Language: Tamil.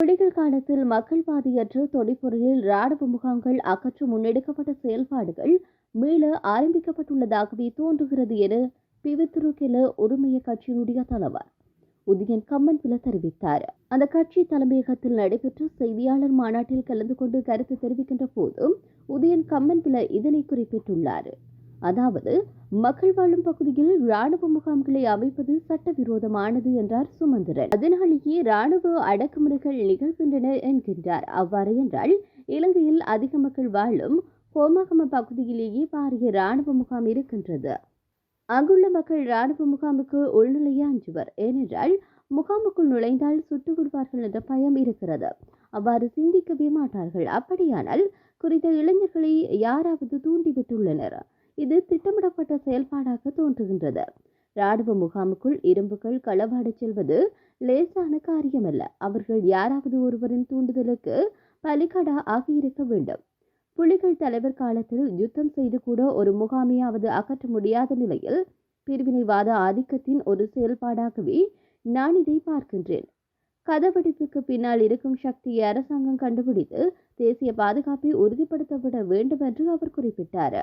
புலிகள் காலத்தில் மக்கள் பாதையற்ற தொடிப்பொருளில் ராணுவ முகாம்கள் அகற்ற முன்னெடுக்கப்பட்ட செயல்பாடுகள் மீள ஆரம்பிக்கப்பட்டுள்ளதாகவே தோன்றுகிறது என பிவித்துருக்கில உரிமைய கட்சியினுடைய தலைவர் உதயன் கம்மன்பில தெரிவித்தார். அந்த கட்சி தலைமையகத்தில் நடைபெற்ற செய்தியாளர் மாநாட்டில் கலந்து கொண்டு கருத்து தெரிவிக்கின்ற போது உதயன் கம்மன்பில இதனை குறிப்பிட்டுள்ளார். அதாவது மக்கள் வாழும் பகுதியில் ராணுவ முகாம்களை அமைப்பது சட்டவிரோதமானது என்றார் சுமந்திரன். அதனாலேயே ராணுவ அடக்குமுறைகள் நிகழ்கின்றன என்கின்றார். அவ்வாறு என்றால் இலங்கையில் அதிக மக்கள் வாழும் கோமகம பகுதியிலேயே பாரிய ராணுவ முகாம் இருக்கின்றது. அங்குள்ள மக்கள் ராணுவ முகாமுக்கு உள்நிலையே அஞ்சுவர் ஏனென்றால் முகாமுக்குள் நுழைந்தால் சுட்டுக் விடுவார்கள் என்ற பயம் இருக்கிறது. அவ்வாறு சிந்திக்கவே மாட்டார்கள். அப்படியானால் குறித்த இளைஞர்களை யாராவது தூண்டிவிட்டுள்ளனர். இது திட்டமிடப்பட்ட செயல்பாடாக தோன்றுகின்றது. ராணுவ முகாமுக்குள் இரும்புகள் களவாடச் செல்வது லேசான காரியமல்ல. அவர்கள் யாராவது ஒருவரின் தூண்டுதலுக்கு பலிகடா ஆகியிருக்க வேண்டும். புலிகள் தலைவர் காலத்தில் யுத்தம் செய்து கூட ஒரு முகாமையாவது அகற்ற முடியாத நிலையில் பிரிவினைவாத ஆதிக்கத்தின் ஒரு செயல்பாடாகவே நான் இதை பார்க்கின்றேன். கதவடிப்புக்கு பின்னால் இருக்கும் சக்தியை அரசாங்கம் கண்டுபிடித்து தேசிய பாதுகாப்பை உறுதிப்படுத்தப்பட வேண்டும் என்று அவர் குறிப்பிட்டார்.